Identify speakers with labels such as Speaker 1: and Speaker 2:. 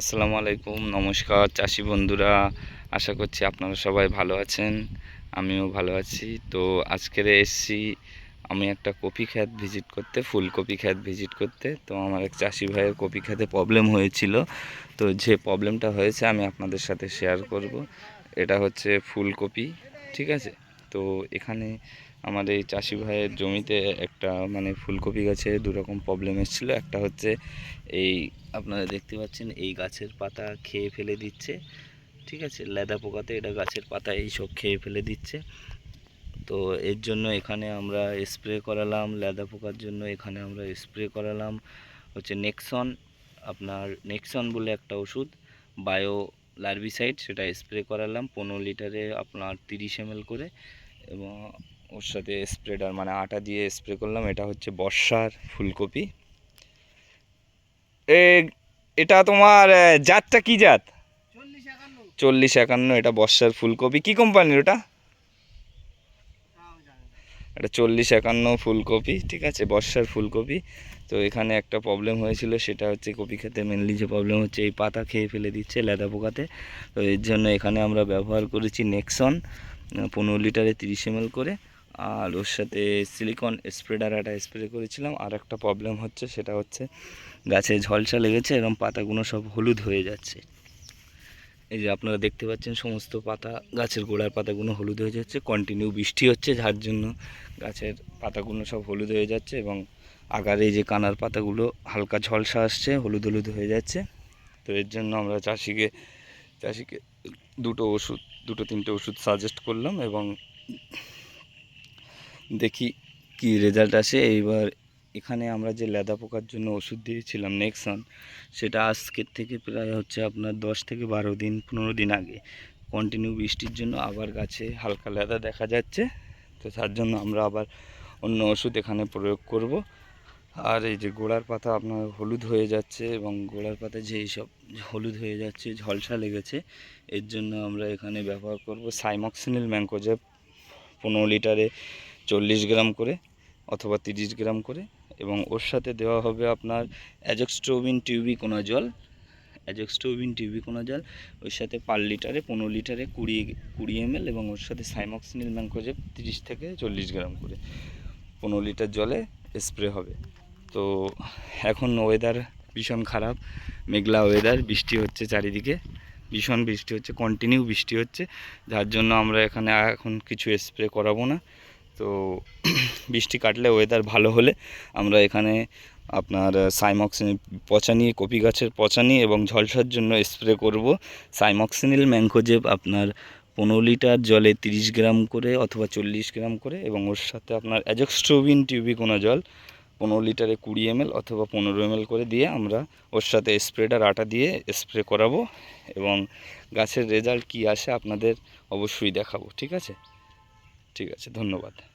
Speaker 1: আসসালামু আলাইকুম, নমস্কার চাষি বন্ধুরা। আশা করছি আপনারা সবাই ভালো আছেন, আমিও ভালো আছি। তো আজকের এসছি আমি একটা কপি খ্যাত ভিজিট করতে, ফুলকপি খ্যাত ভিজিট করতে। তো আমার এক চাষি ভাইয়ের কপি খ্যাতে প্রবলেম হয়েছিল। তো যে প্রবলেমটা হয়েছে আমি আপনাদের সাথে শেয়ার করব। এটা হচ্ছে ফুলকপি, ঠিক আছে? তো এখানে আমার এই চাষি ভাইয়ের জমিতে একটা মানে ফুলকপি গাছে দুরকম প্রবলেম এসেছিল। একটা হচ্ছে এই আপনারা দেখতে পাচ্ছেন এই গাছের পাতা খেয়ে ফেলে দিচ্ছে, ঠিক আছে? লেদা পোকাতে এটা গাছের পাতা এইসব খেয়ে ফেলে দিচ্ছে। তো এর জন্য এখানে আমরা স্প্রে করালাম, লেদা পোকার জন্য এখানে আমরা স্প্রে করালাম। হচ্ছে নেক্সন আপনার নেক্সন বলে একটা ওষুধ বায়ো লার্বিসাইড সেটা স্প্রে করালাম। পনেরো লিটারে আপনার তিরিশ এম করে এবং ওর সাথে স্প্রেডার মানে আটা দিয়ে স্প্রে করলাম। এটা হচ্ছে বর্ষার ফুলকপি। এ, এটা তোমার জাতটা কি জাত?
Speaker 2: চল্লিশ একান্ন।
Speaker 1: এটা বর্ষার ফুলকপি। কি কোম্পানির ওটা। এটা চল্লিশ একান্ন ফুলকপি, ঠিক আছে? বর্ষার ফুলকপি। তো এখানে একটা প্রবলেম হয়েছিল, সেটা হচ্ছে কপি খেতে মেনলি যে প্রবলেম হচ্ছে, এই পাতা খেয়ে ফেলে দিচ্ছে লেদা পোকাতে। তো এর জন্য এখানে আমরা ব্যবহার করেছি নেক্সন পনেরো লিটারে তিরিশ এম করে। আর ওর সাথে সিলিকন স্প্রেডার একটা স্প্রে করেছিলাম, আর একটা প্রবলেম হচ্ছে, সেটা হচ্ছে গাছে ঝলসা লেগেছে এরকম পাতাগুলো সব হলুদ হয়ে যাচ্ছে। এই যে আপনারা দেখতে পাচ্ছেন, সমস্ত পাতা, গাছের গোড়ার পাতাগুলো হলুদ হয়ে যাচ্ছে কন্টিনিউ বৃষ্টি হচ্ছে, যার জন্য গাছের পাতাগুলো সব হলুদ হয়ে যাচ্ছে এবং আগার যে কানার পাতাগুলো হালকা ঝলসা আসছে, হলুদ হলুদ হয়ে যাচ্ছে। তো এর জন্য আমরা চাষিকে চাষিকে দুটো ওষুধ, দুটো তিনটে ওষুধ সাজেস্ট করলাম এবং দেখি কি রেজাল্ট আসে। এইবার এখানে আমরা যে লেদা পোকার জন্য ওষুধ দিয়েছিলাম নেক্সন সেটা আজকের থেকে প্রায় হচ্ছে আপনার দশ থেকে বারো দিন, পনেরো দিন আগে। কন্টিনিউ বৃষ্টির জন্য আবার গাছে হালকা লেদা দেখা যাচ্ছে। তো তার জন্য আমরা আবার অন্য ওষুধ এখানে প্রয়োগ করব। আর এই যে গোড়ার পাতা আপনার হলুদ হয়ে যাচ্ছে এবং গোড়ার পাতা যে এইসব হলুদ হয়ে যাচ্ছে, ঝলসা লেগেছে, এর জন্য আমরা এখানে ব্যবহার করব সাইমক্সিনিল ম্যাঙ্কোজেব পনেরো লিটারে চল্লিশ গ্রাম করে অথবা তিরিশ গ্রাম করে এবং ওর সাথে দেওয়া হবে আপনার অ্যাজক্সট্রোবিন টিউবিকোনা জল অ্যাজক্সট্রোবিন টিউবিকোনা জল ওর সাথে পার লিটারে পনেরো লিটারে কুড়ি কুড়ি এমএল এবং ওর সাথে সাইমক্সিনিল ম্যাঙ্কোজেব তিরিশ থেকে চল্লিশ গ্রাম করে পনেরো লিটার জলে স্প্রে হবে। তো এখন ওয়েদার ভীষণ খারাপ, মেঘলা ওয়েদার বৃষ্টি হচ্ছে চারিদিকে, ভীষণ বৃষ্টি হচ্ছে কন্টিনিউ বৃষ্টি হচ্ছে, যার জন্য আমরা এখানে এখন কিছু স্প্রে করাবো না। তো বৃষ্টি কাটলে ওয়েদার ভালো হলে আমরা এখানে আপনার সাইমক্সিনিল পচানি কপি গাছের পচানি এবং ঝলসার জন্য স্প্রে করব। সাইমক্সিনিল ম্যাঙ্কোজেব আপনার পনেরো লিটার জলে তিরিশ গ্রাম করে অথবা চল্লিশ গ্রাম করে এবং ওর সাথে আপনার অ্যাজক্সট্রোবিন টিউবিকোনা জল পনেরো লিটারে কুড়ি এমএল অথবা পনেরো এমএল করে দিয়ে আমরা ওর সাথে স্প্রেটার আটা দিয়ে স্প্রে করাবো এবং গাছের রেজাল্ট কী আসে আপনাদের অবশ্যই দেখাবো, ঠিক আছে? ঠিক আছে, ধন্যবাদ।